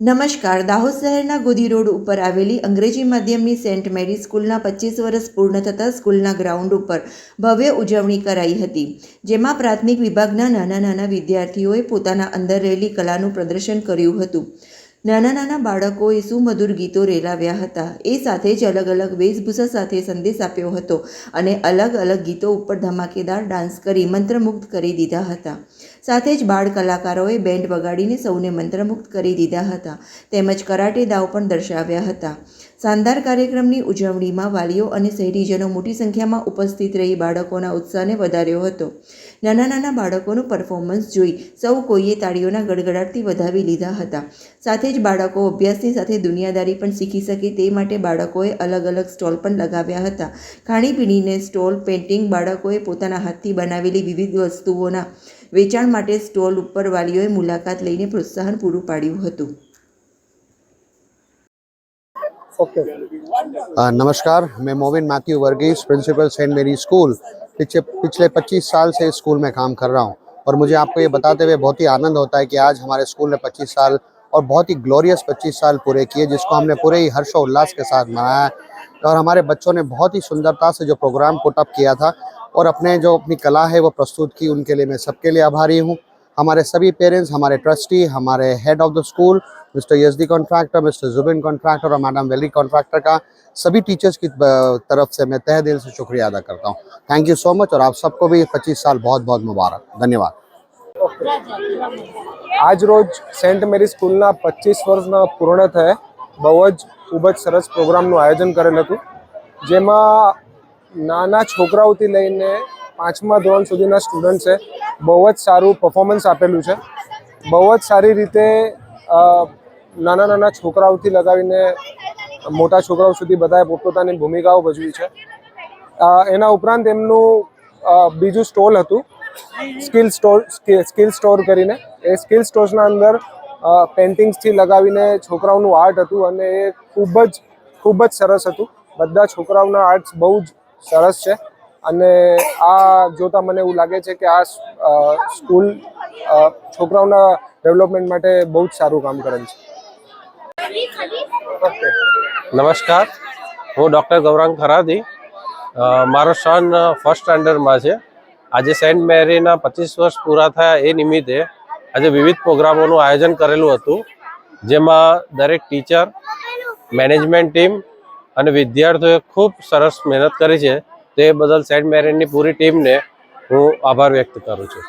નમસ્કાર. દાહોદ શહેરના ગોદી રોડ ઉપર આવેલી અંગ્રેજી માધ્યમની સેન્ટ મેરી સ્કૂલના પચીસ વર્ષ પૂર્ણ થતાં સ્કૂલના ગ્રાઉન્ડ ઉપર ભવ્ય ઉજવણી કરાઈ હતી, જેમાં પ્રાથમિક વિભાગના નાના નાના વિદ્યાર્થીઓએ પોતાના અંદર રહેલી કલાનું પ્રદર્શન કર્યું હતું. નાના નાના બાળકોએ સુમધુર ગીતો રેલાવ્યા હતા. એ સાથે જ અલગ અલગ વેશભૂષા સાથે સંદેશ આપ્યો હતો અને અલગ અલગ ગીતો ઉપર ધમાકેદાર ડાન્સ કરી મંત્રમુગ્ધ કરી દીધા હતા. સાથે જ બાળ કલાકારોએ બેન્ડ વગાડીને સૌને મંત્રમુગ્ધ કરી દીધા હતા. તેમજ કરાટે દાવ પણ દર્શાવ્યા હતા. શાનદાર કાર્યક્રમની ઉજવણીમાં વાલીઓ અને શહેરીજનો મોટી સંખ્યામાં ઉપસ્થિત રહી બાળકોના ઉત્સાહને વધાર્યો હતો. નાના નાના બાળકોનું પરફોર્મન્સ જોઈ સૌ કોઈએ તાળીઓના ગડગડાટથી વધાવી લીધા હતા. સાથે જ બાળકો અભ્યાસની સાથે દુનિયાદારી પણ શીખી શકે તે માટે બાળકોએ અલગ અલગ સ્ટોલ પણ લગાવ્યા હતા. ખાણીપીણીને સ્ટોલ, પેઇન્ટિંગ બાળકોએ પોતાના હાથથી બનાવેલી વિવિધ વસ્તુઓના વેચાણ માટે સ્ટોલ ઉપર વાલીઓએ મુલાકાત લઈને પ્રોત્સાહન પૂરું પાડ્યું હતું. ओके अ, नमस्कार मैं Movin Mathew Varghese principal Saint Mary school. पिछले पिछले 25 साल से स्कूल में काम कर रहा हूँ। और मुझे आपको ये बताते हुए बहुत ही आनंद होता है कि आज हमारे स्कूल ने 25 साल और बहुत ही ग्लोरियस 25 साल पूरे किए जिसको हमने पूरे ही हर्षोल्लास के साथ मनाया और हमारे बच्चों ने बहुत ही सुंदरता से जो प्रोग्राम पुटअप किया था और अपने जो अपनी कला है वो प्रस्तुत की उनके लिए मैं सबके लिए आभारी हूँ। हमारे सभी पेरेंट्स हमारे ट्रस्टी हमारे head of the school mister Yazdi Contractor mister Zubin Contractor और मैडम वेली कॉन्ट्रैक्टर का सभी टीचर्स की अ, तरफ से मैं तह दिल से शुक्रिया अदा करता हूँ थैंक यू सो मच और आप सबको भी 25 साल बहुत बहुत मुबारक धन्यवाद આજ રોજ સેન્ટ મેરી સ્કૂલના પચીસ વર્ષના પૂર્ણ થયા બહુ જ ખૂબ જ સરસ પ્રોગ્રામનું આયોજન કરેલ હતું જેમાં નાના છોકરાઓથી લઈને પાંચમા ધોરણ સુધીના સ્ટુડન્ટ્સે બહુ જ સારું પરફોર્મન્સ આપેલું છે. બહુ જ સારી રીતે નાના નાના છોકરાઓથી લગાવીને મોટા છોકરાઓ સુધી બધાએ પોતપોતાની ભૂમિકાઓ ભજવી છે. એના ઉપરાંત એમનું બીજું સ્ટોલ હતું, સ્કિલ સ્ટોર સ્કિલ સ્ટોર કરીને. એ સ્કિલ સ્ટોર્સના અંદર પેન્ટિંગ્સથી લગાવીને છોકરાઓનું આર્ટ હતું અને એ ખૂબ જ ખૂબ જ સરસ હતું. બધા છોકરાઓના આર્ટ્સ બહુ જ સરસ છે. અને આ જોતાં મને એવું લાગે છે કે આ સ્કૂલ છોકરાઓના ડેવલપમેન્ટ માટે બહુ જ સારું કામ કરેલ છે. ઓકે. નમસ્કાર. હું ડૉક્ટર ગૌરાંગ ખરાદી. મારો સન ફર્સ્ટ સ્ટાન્ડર્ડમાં છે. આજે સેન્ટ મેરીના પચીસ વર્ષ પૂરા થયા એ નિમિત્તે આજે વિવિધ પ્રોગ્રામોનું આયોજન કરેલું હતું જેમાં દરેક ટીચર મેનેજમેન્ટ ટીમ અને વિદ્યાર્થીઓએ ખૂબ સરસ મહેનત કરી છે. તે બદલ સેન્ટ મેરીની પૂરી ટીમને હું આભાર વ્યક્ત કરું છું.